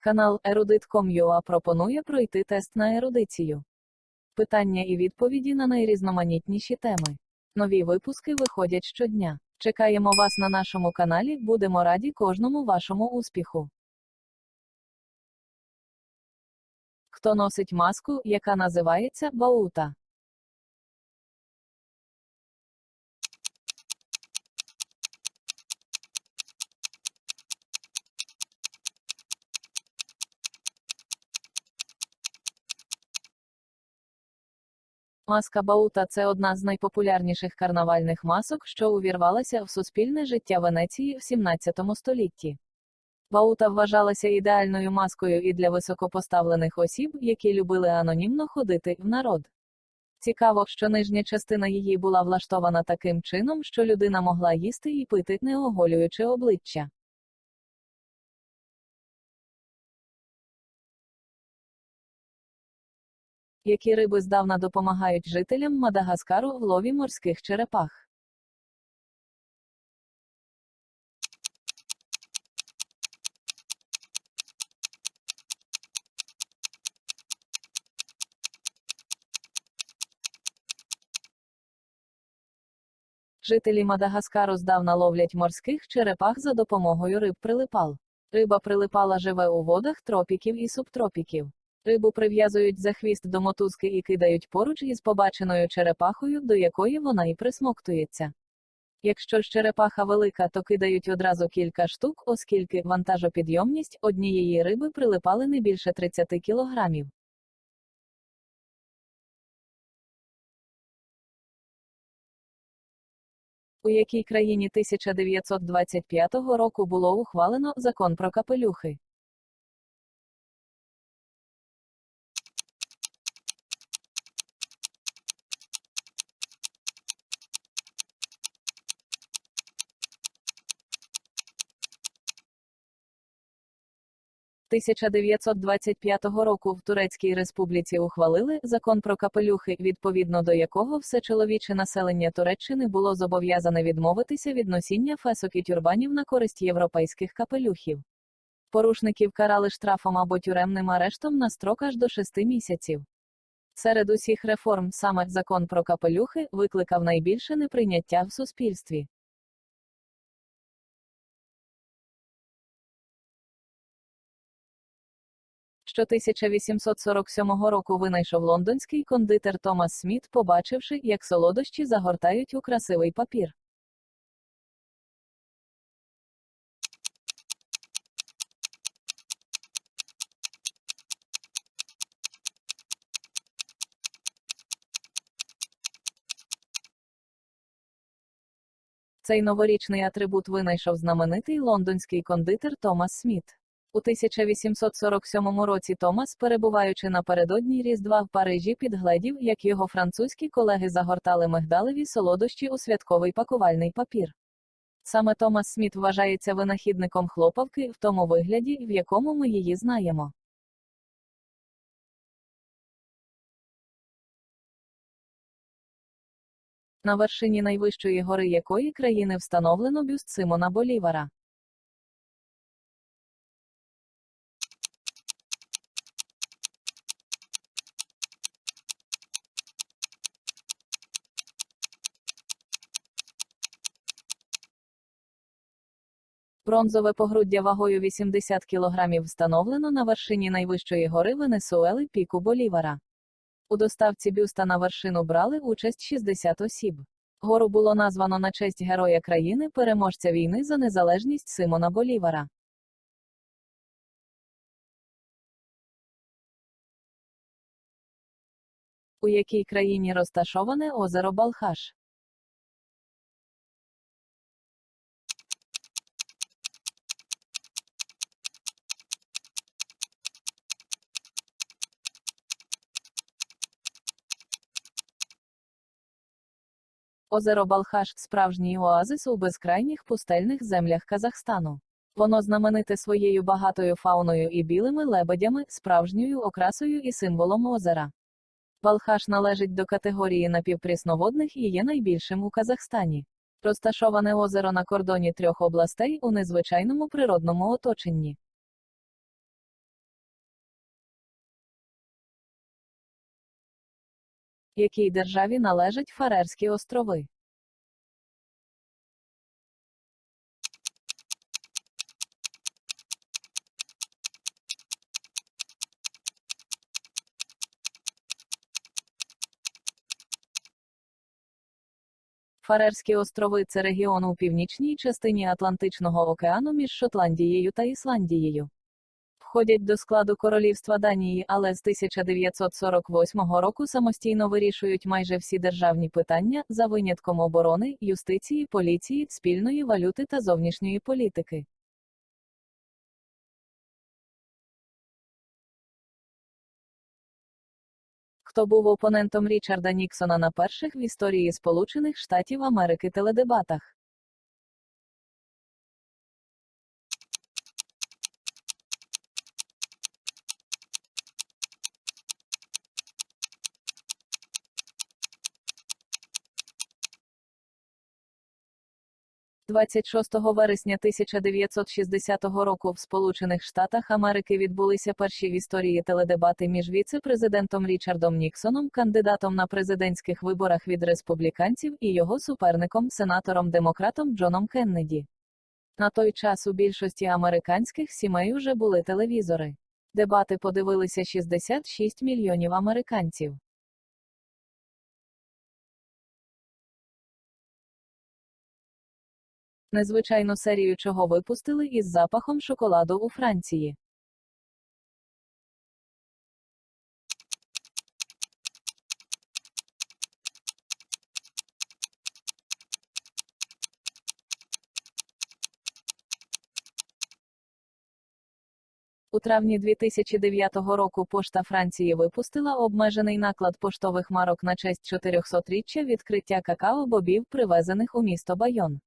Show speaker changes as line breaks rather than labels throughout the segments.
Канал Erudit.com.ua пропонує пройти тест на ерудицію. Питання і відповіді на найрізноманітніші теми. Нові випуски виходять щодня. Чекаємо вас на нашому каналі, будемо раді кожному вашому успіху. Хто носить маску, яка називається баута? Маска Баута це одна з найпопулярніших карнавальних масок, що увірвалася в суспільне життя Венеції в 17 столітті. Баута вважалася ідеальною маскою і для високопоставлених осіб, які любили анонімно ходити в народ. Цікаво, що нижня частина її була влаштована таким чином, що людина могла їсти і пити, не оголюючи обличчя. Які риби здавна допомагають жителям Мадагаскару в лові морських черепах. Жителі Мадагаскару здавна ловлять морських черепах за допомогою риб прилипал. Риба прилипала живе у водах тропіків і субтропіків. Рибу прив'язують за хвіст до мотузки і кидають поруч із побаченою черепахою, до якої вона і присмоктується. Якщо ж черепаха велика, то кидають одразу кілька штук, оскільки вантажопідйомність однієї риби прилипали не більше 30 кілограмів. У якій країні 1925 року було ухвалено закон про капелюхи? – 1925 року в Турецькій Республіці ухвалили закон про капелюхи, відповідно до якого все чоловіче населення Туреччини було зобов'язане відмовитися від носіння фесок і тюрбанів на користь європейських капелюхів. Порушників карали штрафом або тюремним арештом на строк аж до 6 місяців. Серед усіх реформ саме закон про капелюхи викликав найбільше неприйняття в суспільстві. Що 1847 року винайшов лондонський кондитер Томас Сміт, побачивши, як солодощі загортають у красивий папір. Цей новорічний атрибут винайшов знаменитий лондонський кондитер Томас Сміт. У 1847 році Томас, перебуваючи напередодні Різдва в Парижі, підгледів, як його французькі колеги загортали мигдалеві солодощі у святковий пакувальний папір. Саме Томас Сміт вважається винахідником хлопавки в тому вигляді, в якому ми її знаємо. На вершині найвищої гори якої країни встановлено бюст Симона Болівара. Бронзове погруддя вагою 80 кг встановлено на вершині найвищої гори Венесуели піку Болівара. У доставці бюста на вершину брали участь 60 осіб. Гору було названо на честь героя країни, переможця війни за незалежність Симона Болівара. У якій країні розташоване озеро Балхаш? Озеро Балхаш справжній оазис у безкрайніх пустельних землях Казахстану. Воно знамените своєю багатою фауною і білими лебедями, справжньою окрасою і символом озера. Балхаш належить до категорії напівпрісноводних і є найбільшим у Казахстані. Розташоване озеро на кордоні трьох областей у незвичайному природному оточенні. Якій державі належать Фарерські острови? Фарерські острови це регіон у північній частині Атлантичного океану між Шотландією та Ісландією. Входять до складу королівства Данії, але з 1948 року самостійно вирішують майже всі державні питання, за винятком оборони, юстиції, поліції, спільної валюти та зовнішньої політики. Хто був опонентом Річарда Ніксона на перших в історії Сполучених Штатів Америки теледебатах? – 26 вересня 1960 року в Сполучених Штатах Америки відбулися перші в історії теледебати між віце-президентом Річардом Ніксоном, кандидатом на президентських виборах від республіканців, і його суперником, сенатором-демократом Джоном Кеннеді. На той час у більшості американських сімей уже були телевізори. Дебати подивилися 66 мільйонів американців. Незвичайну серію чого випустили із запахом шоколаду у Франції. У травні 2009 року Пошта Франції випустила обмежений наклад поштових марок на честь 400-річчя відкриття какао-бобів, привезених у місто Байон.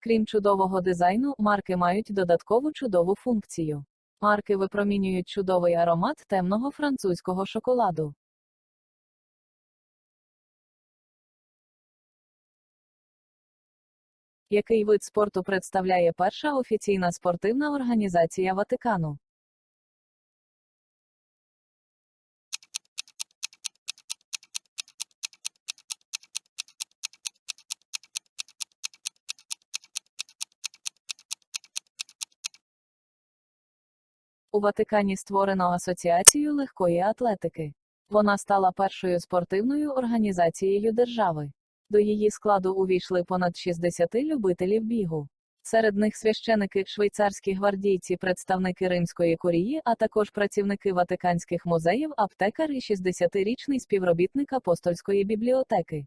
Крім чудового дизайну, марки мають додаткову чудову функцію. Марки випромінюють чудовий аромат темного французького шоколаду. Який вид спорту представляє перша офіційна спортивна організація Ватикану? У Ватикані створено Асоціацію легкої атлетики. Вона стала першою спортивною організацією держави. До її складу увійшли понад 60 любителів бігу. Серед них священики, швейцарські гвардійці, представники римської курії, а також працівники Ватиканських музеїв, аптекар і 60-річний співробітник апостольської бібліотеки.